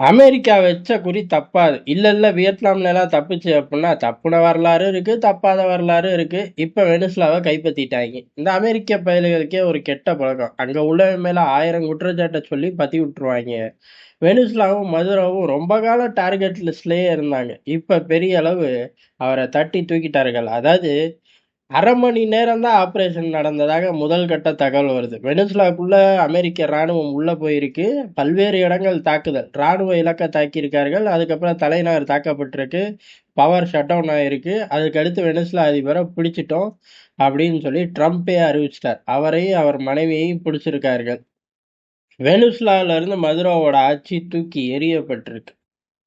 America வச்ச குறி தப்பாது. இல்லை இல்லை வியட்நாம்லலாம் தப்புச்சு அப்படின்னா தப்புன வரலாறும் இருக்குது தப்பாத வரலாறும் இருக்குது இப்போ வெனிஸ்லாவை கைப்பற்றிட்டாங்க இந்த அமெரிக்க பயலுகளுக்கே ஒரு கெட்ட பழக்கம். அங்கே உள்ளவன் மேலே ஆயிரம் குற்றச்சாட்டை சொல்லி பற்றி விட்டுருவாங்க வெனிஸ்லாவும் மதுராவும் ரொம்ப காலம் டார்கெட் லிஸ்ட்லேயே இருந்தாங்க. இப்போ பெரிய அளவு அவரை தட்டி தூக்கிட்டார்கள். அதாவது அரை மணி நேரம் தான் ஆப்ரேஷன் நடந்ததாக முதல் கட்ட தகவல் வருது. வெனிசுலாக்குள்ள அமெரிக்க ராணுவம் உள்ள போயிருக்கு. பல்வேறு இடங்கள் தாக்குதல். ராணுவ இலக்க தாக்கியிருக்கார்கள். அதுக்கப்புறம் தலைநகர் தாக்கப்பட்டிருக்கு. பவர் ஷட் டவுன் ஆயிருக்கு. அதுக்கடுத்து வெனிசுலா அதிபரை பிடிச்சிட்டோம் அப்படின்னு சொல்லி ட்ரம்ப்பே அறிவிச்சிட்டார். அவரையும், அவர் மனைவியையும் பிடிச்சிருக்கார்கள். வெனிசுலால இருந்து மதுரோவோட ஆட்சி தூக்கி எறியப்பட்டிருக்கு.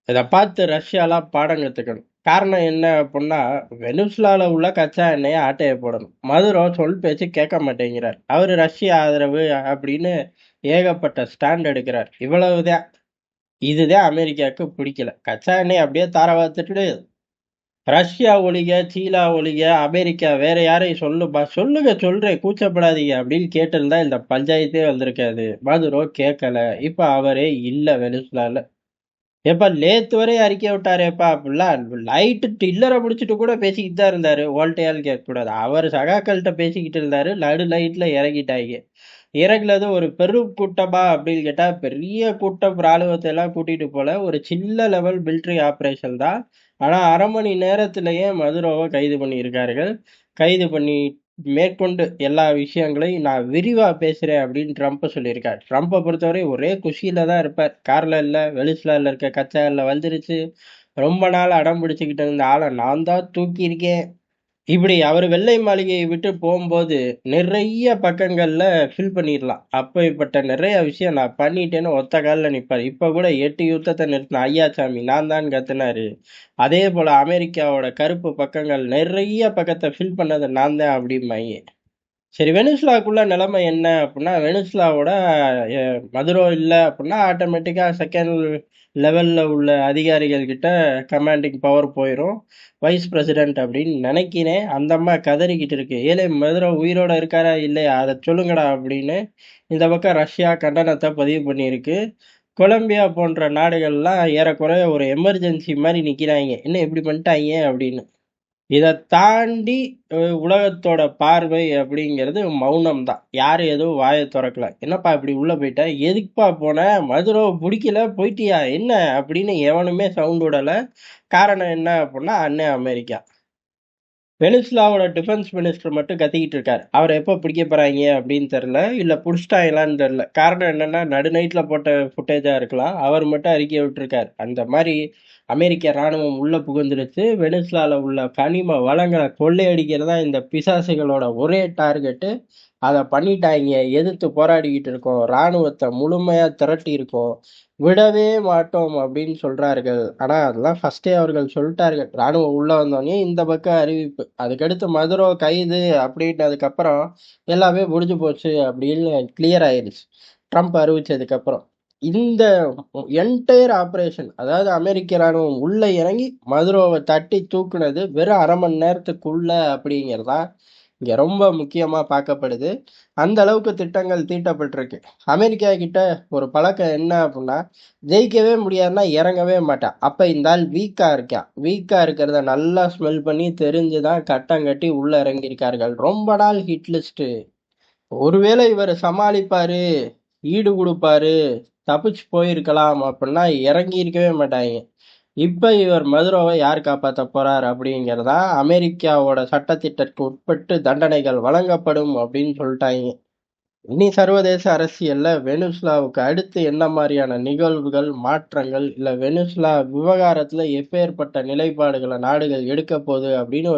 இதை பார்த்து ரஷ்யாலாம் பாடம் கற்றுக்கணும் காரணம் என்ன அப்படின்னா வெனிசுலால உள்ள கச்சா எண்ணெயை ஆட்டைய போடணும். மதுரோ சொல் பேச்சு கேட்க மாட்டேங்கிறார். அவர் ரஷ்ய ஆதரவு அப்படின்னு ஏகப்பட்ட ஸ்டாண்ட் எடுக்கிறார். இவ்வளவுதான். இதுதான் அமெரிக்காவுக்கு பிடிக்கல. கச்சா எண்ணெய் அப்படியே தார வார்த்துட்டு, ரஷ்யா ஒழிக, சீனா ஒழிக, அமெரிக்கா வேற யாரையும் சொல்லுப்பா, சொல்லுங்க சொல்றேன் கூச்சப்படாதீங்க அப்படின்னு கேட்டிருந்தா இந்த பஞ்சாயத்தே வந்திருக்காது. மதுரோ கேட்கல. இப்ப அவரே இல்லை வெனிசுலால. ஏப்பா நேத்து வரையும் அறிக்கை விட்டாரேப்பா அப்படிலாம் லைட்டு டில்லரை பிடிச்சிட்டு கூட பேசிக்கிட்டு தான் இருந்தாரு. ஓல்டையால் கேட்கக்கூடாது. அவர் சகாக்கள்கிட்ட பேசிக்கிட்டு இருந்தாரு. நடு லைட்ல இறங்கிட்டாங்க இறங்குனது ஒரு பெரும் கூட்டமா அப்படின்னு கேட்டா, பெரிய கூட்டம் ராணுவத்தை எல்லாம் கூட்டிட்டு போல. ஒரு சின்ன லெவல் மிலிட்டரி ஆப்ரேஷன் தான். ஆனா அரை மணி நேரத்திலேயே மதுரோவை கைது பண்ணியிருக்கார்கள். கைது பண்ணி மேற்கொண்டு எல்லா விஷயங்களையும் நான் விரிவாக பேசுகிறேன் அப்படின்னு ட்ரம்ப்பை சொல்லியிருக்கார். ட்ரம்ப்பை பொறுத்தவரை ஒரே குஷியில் தான் இருப்பார். காரில் இல்லை வெனிசுலால இருக்க கச்சா இல்லை வந்துருச்சு. ரொம்ப நாள் அடம் பிடிச்சிக்கிட்டு இருந்த ஆளை நான் தான் தூக்கியிருக்கேன். இப்படி அவர் வெள்ளை மாளிகையை விட்டு போகும்போது நிறைய பக்கங்கள்ல ஃபில் பண்ணிடலாம் அப்படிப்பட்ட நிறைய விஷயம் நான் பண்ணிட்டேன்னு ஒத்த காலில் நிற்பார் இப்போ கூட எட்டு யுத்தத்தை நிறுத்தின ஐயாசாமி நான் தான் கத்துனாரு. அதே போல் அமெரிக்காவோட கருப்பு பக்கங்கள் நிறைய பக்கத்தை ஃபில் பண்ணது நான் தான் அப்படிம்பாய்ங்க. சரி வெனிஸ்லாவுக்குள்ள நிலைமை என்ன அப்படின்னா வெனிஸ்லாவோட மதுரோ இல்லை அப்படின்னா ஆட்டோமேட்டிக்காக செகண்ட் லெவலில் உள்ள அதிகாரிகள் கிட்ட கமாண்டிங் பவர் போயிடும் வைஸ் பிரசிடென்ட் அப்படின்னு நினைக்கிறேன். அந்த அம்மா கதறிக்கிட்டு இருக்கு. ஏழை மதுரை உயிரோட இருக்காரா இல்லையா? அதை சொல்லுங்கடா அப்படின்னு இந்த பக்கம் ரஷ்யா கண்டனத்தை பதிவு பண்ணியிருக்கு. கொலம்பியா போன்ற நாடுகள்லாம் ஏறக்குறைய ஒரு எமர்ஜென்சி மாதிரி நிற்கிறாங்க என்ன இப்படி பண்ணிட்டாங்க அப்படின்னு. இதை தாண்டி உலகத்தோட பார்வை அப்படிங்கிறது மௌனம் தான். யாரும் எதுவும் வாயை திறக்கல "என்னப்பா இப்படி உள்ள போயிட்ட? எதுக்குப்பா போன? மதுரை பிடிக்கல போயிட்டியா என்ன?" அப்படின்னு எவனுமே சவுண்ட் விடலை காரணம் என்ன அப்படின்னா அண்ணன் அமெரிக்கா. வெனிசுலாவோட டிஃபென்ஸ் மினிஸ்டர் மட்டும் கத்திக்கிட்டு இருக்காரு. அவர எப்போ பிடிக்க போகிறாங்க அப்படின்னு தெரில இல்லை புடிச்சுட்டாய்ங்களான்னு தெரில காரணம் என்னன்னா, நடு நைட்டில் போட்ட ஃபுட்டேஜாக இருக்கலாம். அவர் மட்டும் அறிக்கை விட்டுருக்காரு. அந்த மாதிரி அமெரிக்க ராணுவம் உள்ளே புகுந்துருச்சு. வெனிஸ்லாவில் உள்ள கனிம வளங்களை கொள்ளையடிக்கிறதா தான் இந்த பிசாசுகளோட ஒரே டார்கெட்டு. அதை பண்ணிட்டாங்க எதிர்த்து போராடிக்கிட்டு இருக்கோம். இராணுவத்தை முழுமையாக திரட்டி இருக்கோம் விடவே மாட்டோம் அப்படின்னு சொல்கிறார்கள் ஆனால் அதெல்லாம் ஃபர்ஸ்ட்டே அவர்கள் சொல்லிட்டார்கள் ராணுவம் உள்ளே வந்தோடனே இந்த பக்கம் அறிவிப்பு. அதுக்கடுத்து மதுரோ கைது அப்படின்னதுக்கப்புறம் எல்லாமே முடிஞ்சு போச்சு அப்படின்னு கிளியர் ஆயிடுச்சு ட்ரம்ப் அறிவிச்சதுக்கப்புறம். இந்த என்டையர் ஆப்ரேஷன் அதாவது அமெரிக்க ராணுவம் உள்ளே இறங்கி மதுரோவை தட்டி தூக்குனது வெறும் அரை மணி நேரத்துக்குள்ள அப்படிங்கிறதா இங்கே ரொம்ப முக்கியமாக பார்க்கப்படுது. அந்த அளவுக்கு திட்டங்கள் தீட்டப்பட்டிருக்கு. அமெரிக்கா கிட்ட ஒரு பழக்கம் என்ன அப்படின்னா ஜெயிக்கவே முடியாதுன்னா இறங்கவே மாட்டான். அப்போ இந்த ஆள் வீக்காக இருக்கான். வீக்காக இருக்கிறத நல்லா ஸ்மெல் பண்ணி தெரிஞ்சு தான் கட்டம் கட்டி உள்ளே இறங்கியிருக்கார்கள். ரொம்ப நாள் ஹிட் லிஸ்ட்டு. ஒருவேளை இவர் சமாளிப்பார் ஈடு கொடுப்பாரு தப்பிச்சு போயிருக்கலாம் அப்புட்ன்னா இறங்கியிருக்கவே மாட்டாங்க இப்போ இவர் மதுரோவை யார் காப்பாற்ற போகிறார் அப்படிங்கிறதா அமெரிக்காவோட சட்டத்திட்டத்துக்கு உட்பட்டு தண்டனைகள் வழங்கப்படும் அப்படின்னு சொல்லிட்டாங்க இனி சர்வதேச அரசியலில் வெனுஸ்லாவுக்கு அடுத்து என்ன மாதிரியான நிகழ்வுகள், மாற்றங்கள் இல்லை வெனுஸ்லா விவகாரத்தில் எப்பேர்ப்பட்ட நிலைப்பாடுகளை நாடுகள் எடுக்க போகுது அப்படின்னு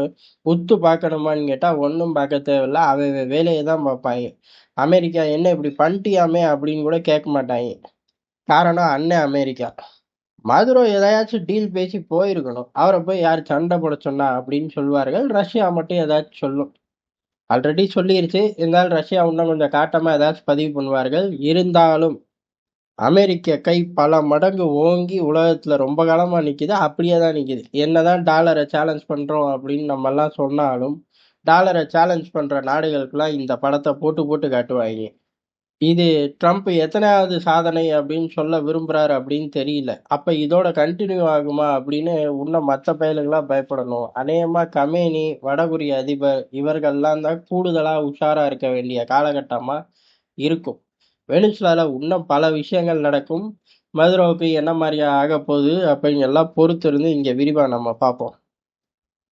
உத்து பார்க்கணுமான்னு கேட்டால் ஒன்றும் பார்க்க தேவையில்ல. அவன் வேலையை தான் பார்ப்பாங்க அமெரிக்கா என்ன இப்படி பண்ணிட்டியாமே அப்படின்னு கூட கேட்க மாட்டாங்க காரணம் அண்ணன் அமெரிக்கா. மதுரோ எதையாச்சும் டீல் பேசி போயிருக்கணும். அவரை போய் யார் சண்டை போட சொன்னா அப்படின்னு சொல்வார்கள். ரஷ்யா மட்டும் ஏதாச்சும் சொல்லும். ஆல்ரெடி சொல்லிருச்சு. இருந்தாலும் ரஷ்யா இன்னும் கொஞ்சம் காட்டமா ஏதாச்சும் பதிவு பண்ணுவார்கள். இருந்தாலும் அமெரிக்க கை பல மடங்கு ஓங்கி உலகத்துல ரொம்ப காலமா நிக்குது. அப்படியே தான் நிக்குது. என்னதான் டாலரை சேலஞ்ச் பண்றோம் அப்படின்னு நம்மெல்லாம் சொன்னாலும், டாலரை சேலஞ்ச் பண்ற நாடுகளுக்கெல்லாம் இந்த படத்தை போட்டு போட்டு காட்டுவாங்க இது ட்ரம்ப் எத்தனையாவது சாதனை அப்படின்னு சொல்ல விரும்புறாரு அப்படின்னு தெரியல. அப்ப இதோட கண்டினியூ ஆகுமா அப்படின்னு இன்னும் மற்ற பயலுகளாக பயப்படணும். அநேகமா கமேனி, வடகொரிய அதிபர் இவர்கள்லாம் தான் கூடுதலா உஷாரா இருக்க வேண்டிய காலகட்டமா இருக்கும். வெனிசுலால இன்னும் பல விஷயங்கள் நடக்கும். மதுரோவுக்கு என்ன மாதிரியா ஆக போகுது அப்படின்னு எல்லாம் பொறுத்திருந்து இங்க விரிவா நம்ம பார்ப்போம்.